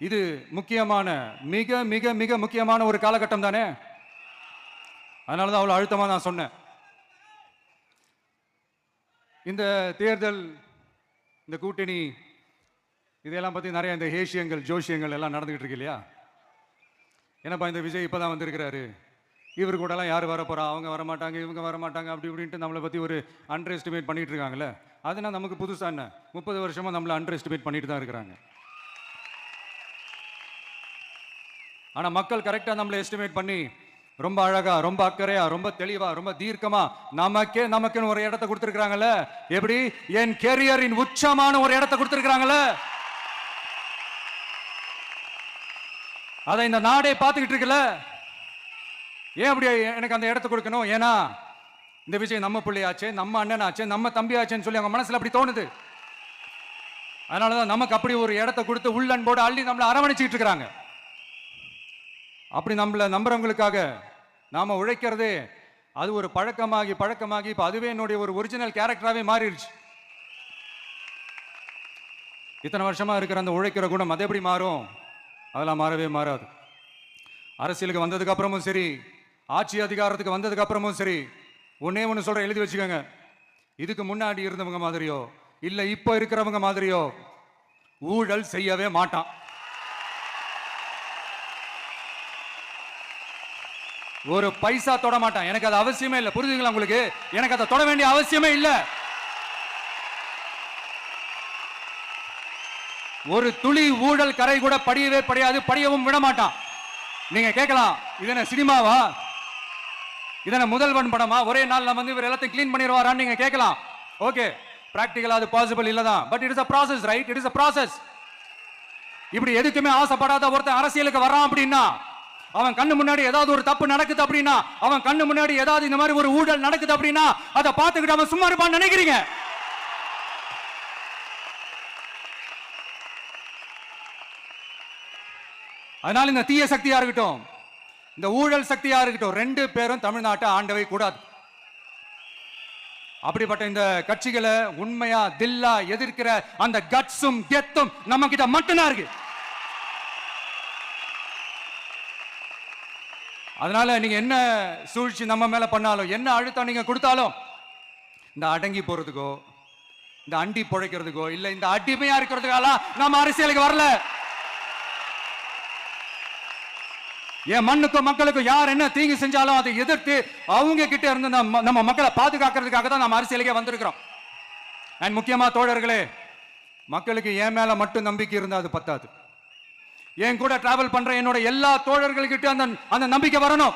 இது முக்கியமான மிக மிக மிக முக்கியமான ஒரு காலகட்டம் தானே? அதனால தான் அவ்வளோ அழுத்தமாக நான் சொன்னேன். இந்த தேர்தல் இந்த கூட்டணி இதெல்லாம் பற்றி நிறைய இந்த ஹேஷியங்கள் ஜோஷியங்கள் எல்லாம் நடந்துகிட்டு இருக்கு இல்லையா? என்னப்பா இந்த விஜய் இப்போ தான் வந்திருக்கிறாரு? இவர் கூடலாம் யார் வர அவங்க வர மாட்டாங்க இவங்க வர மாட்டாங்க அப்படி இப்படின்ட்டு நம்மளை பற்றி ஒரு அண்டர் எஸ்டிமேட் பண்ணிகிட்டு இருக்காங்கல்ல? அதுனா நமக்கு புதுசாக என்ன? முப்பது வருஷமாக நம்மளை அண்டர் எஸ்டிமேட் பண்ணிட்டு தான் இருக்கிறாங்க. ஆனால் மக்கள் கரெக்டாக நம்மளை எஸ்டிமேட் பண்ணி ரொம்ப அழகா ரொம்ப அக்கறையா ரொம்ப தெளிவா ரொம்ப தீர்க்கமா நமக்கே நமக்குன்னு ஒரு இடத்த கொடுத்துருக்காங்கல்ல எப்படி? என் கெரியரின் உச்சமான ஒரு இடத்த கொடுத்துருக்காங்கல்ல அதை இந்த நாடே பார்த்துக்கிட்டு இருக்குல்ல? ஏன் அப்படி எனக்கு அந்த இடத்த கொடுக்கணும்? ஏன்னா இந்த விஜய் நம்ம பிள்ளையாச்சு நம்ம அண்ணனாச்சே நம்ம தம்பியாச்சேன்னு சொல்லி அவங்க மனசுல அப்படி தோணுது. அதனாலதான் நமக்கு அப்படி ஒரு இடத்த கொடுத்து உள்ளன்போடு அள்ளி நம்மளை அரவணைச்சிட்டு இருக்கிறாங்க. அப்படி நம்மளை நம்புறவங்களுக்காக நாம உழைக்கிறதே அது ஒரு பழக்கமாகி பழக்கமாகி இப்ப அதுவே என்னுடைய ஒரு ஒரிஜினல் கேரக்டராகவே மாறிடுச்சு. இத்தனை வருஷமா இருக்கிற அந்த உழைக்கிற குணம் அது எப்படி மாறும்? அதெல்லாம் மாறவே மாறாது. அரசியலுக்கு வந்ததுக்கு அப்புறமும் சரி ஆட்சி அதிகாரத்துக்கு வந்ததுக்கு அப்புறமும் சரி ஒன்னே ஒன்று சொல்ற எழுதி வச்சுக்கோங்க. இதுக்கு முன்னாடி இருந்தவங்க மாதிரியோ இல்லை இப்போ இருக்கிறவங்க மாதிரியோ ஊழல் செய்யவே மாட்டான். ஒரு பைசா தொட மாட்டான். எனக்கு அது அவசியமே இல்லை. புரிஞ்சுங்களா உங்களுக்கு? எனக்கு அதை தொட வேண்டிய அவசியமே இல்லை. ஒரு துளி ஊழல் கரை கூட படியவே படியாது படியவும் விட மாட்டான். நீங்க கேட்கலாம் இதனை சினிமாவா? இதனை முதல்வன் படமா? ஒரே நாள் நம்ம வந்து இவர் எல்லாத்தையும் க்ளீன் பண்ணிடுவாரான்னு நீங்க கேட்கலாம். ஓகே பிராக்டிக்கலா அது பாசிபிள் இல்லதான். But it's a process right it's a process இப்படி எதுக்குமே ஆசைப்படாத ஒருத்தன் அரசியலுக்கு வரான் அப்படின்னா அவன் கண்ணு முன்னாடி ஏதாவது ஒரு தப்பு நடக்குது அப்படின்னா அவன் கண்ணு முன்னாடி ஏதாவது இந்த மாதிரி ஒரு ஊழல் நடக்குது அப்படின்னா அதை பார்த்துக்கிட்டு அவன் சும்மா இருப்பான்னு நினைக்கிறீங்க? அதனால இந்த தீய சக்தியா இருக்கட்டும் இந்த ஊழல் சக்தியா இருக்கட்டும் ரெண்டு பேரும் தமிழ்நாட்டை ஆண்டவை கூடாது. அப்படிப்பட்ட இந்த கட்சிகளை உண்மையா தில்லா எதிர்க்கிற அந்த கட்ஸும் கெத்தும் நம்ம கிட்ட மட்டும்தான் இருக்கு. அதனால நீங்க என்ன சூழ்ச்சி நம்ம மேல பண்ணாலும் என்ன அழுத்தம் நீங்க கொடுத்தாலும் இந்த அடங்கி போறதுக்கோ இந்த அண்டி பிழைக்கிறதுக்கோ இல்ல இந்த அடிமையா இருக்கிறதுக்காலாம் நம்ம அரசியலுக்கு வரல. என் மண்ணுக்கும் மக்களுக்கும் யார் என்ன தீங்கு செஞ்சாலும் அதை எதிர்த்து அவங்க கிட்ட இருந்து நம்ம நம்ம மக்களை பாதுகாக்கிறதுக்காக தான் நம்ம அரசியலுக்கே வந்திருக்கிறோம். அண்ட் முக்கியமா தோழர்களே மக்களுக்கு என் மேல மட்டும் நம்பிக்கை இருந்தால் அது பத்தாது. என் கூட டிராவல் பண்ற என்னோட எல்லா தோழர்கள்கிட்ட அந்த அந்த நம்பிக்கை வரணும்.